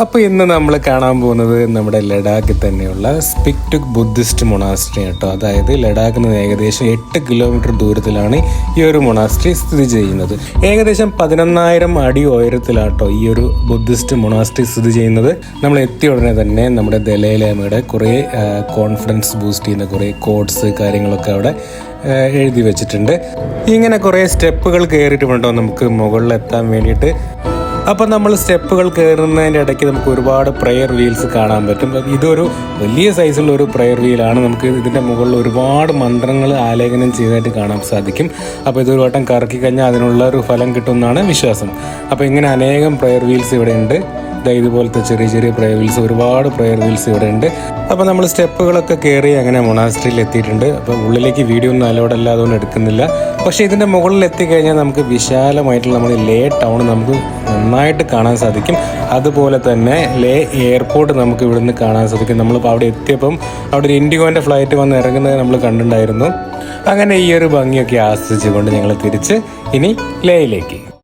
അപ്പോൾ ഇന്ന് നമ്മൾ കാണാൻ പോകുന്നത് നമ്മുടെ ലഡാക്കിൽ തന്നെയുള്ള സ്പിക്ടുക് ബുദ്ധിസ്റ്റ് മൊണാസ്ട്രി കേട്ടോ അതായത് ലഡാക്കിൽ നിന്ന് ഏകദേശം എട്ട് കിലോമീറ്റർ ദൂരത്തിലാണ് ഈ ഒരു മൊണാസ്ട്രി സ്ഥിതി ചെയ്യുന്നത്. ഏകദേശം പതിനൊന്നായിരം അടി ഉയരത്തിലാട്ടോ ഈ ഒരു ബുദ്ധിസ്റ്റ് മൊണാസ്ട്രി സ്ഥിതി ചെയ്യുന്നത്. നമ്മൾ എത്തിയ ഉടനെ തന്നെ നമ്മുടെ ദലൈലാമയുടെ കുറേ കോൺഫിഡൻസ് ബൂസ്റ്റ് ചെയ്യുന്ന കുറേ കോഡ്സ് കാര്യങ്ങളൊക്കെ അവിടെ എഴുതി വെച്ചിട്ടുണ്ട്. ഇങ്ങനെ കുറേ സ്റ്റെപ്പുകൾ കയറിയിട്ട് വേണ്ടോ നമുക്ക് മുകളിലെത്താൻ വേണ്ടിയിട്ട്? അപ്പോൾ നമ്മൾ സ്റ്റെപ്പുകൾ കയറുന്നതിന്റെ ഇടയ്ക്ക് നമുക്ക് ഒരുപാട് പ്രെയർ വീൽസ് കാണാൻ പറ്റും. ഇതൊരു വലിയ സൈസുള്ള ഒരു പ്രെയർ വീലാണ് നമുക്ക് ഇതിന്റെ മുകളിൽ ഒരുപാട് മന്ത്രങ്ങൾ ആലേഖനം ചെയ്തതായിട്ട് കാണാൻ സാധിക്കും. അപ്പോൾ ഇതൊരു വട്ടം കറക്കി കഴിഞ്ഞാൽ അതിനുള്ള ഒരു ഫലം കിട്ടുമെന്നാണ് വിശ്വാസം. അപ്പോൾ ഇങ്ങനെ അനേകം പ്രെയർ വീൽസ് ഇവിടെ ഉണ്ട്. ഇതുപോലത്തെ ചെറിയ ചെറിയ പ്രയർ വീൽസ് ഒരുപാട് പ്രയർ വീൽസ് ഇവിടെ ഉണ്ട്. അപ്പോൾ നമ്മൾ സ്റ്റെപ്പുകളൊക്കെ കയറി അങ്ങനെ മൊണാസ്ട്രിയിൽ എത്തിയിട്ടുണ്ട്. അപ്പോൾ ഉള്ളിലേക്ക് വീഡിയോ ഒന്നും അലോഡ് അല്ല അതുകൊണ്ട് എടുക്കുന്നില്ല. പക്ഷേ ഇതിന്റെ മുകളിൽ എത്തിക്കഴിഞ്ഞാൽ നമുക്ക് വിശാലമായിട്ടുള്ള നമ്മുടെ ലേ ടൗൺ നമുക്ക് നന്നായിട്ട് കാണാൻ സാധിക്കും. അതുപോലെ തന്നെ ലേ എയർപോർട്ട് നമുക്ക് ഇവിടുന്ന് കാണാൻ സാധിക്കും. നമ്മളിപ്പോൾ അവിടെ എത്തിയപ്പം അവിടെ ഒരു ഇൻഡിഗോന്റെ ഫ്ലൈറ്റ് വന്ന് ഇറങ്ങുന്നത് നമ്മൾ കണ്ടിട്ടുണ്ടായിരുന്നു. അങ്ങനെ ഈ ഒരു ഭംഗിയൊക്കെ ആസ്വദിച്ചുകൊണ്ട് ഞങ്ങൾ തിരിച്ച് ഇനി ലേയിലേക്ക്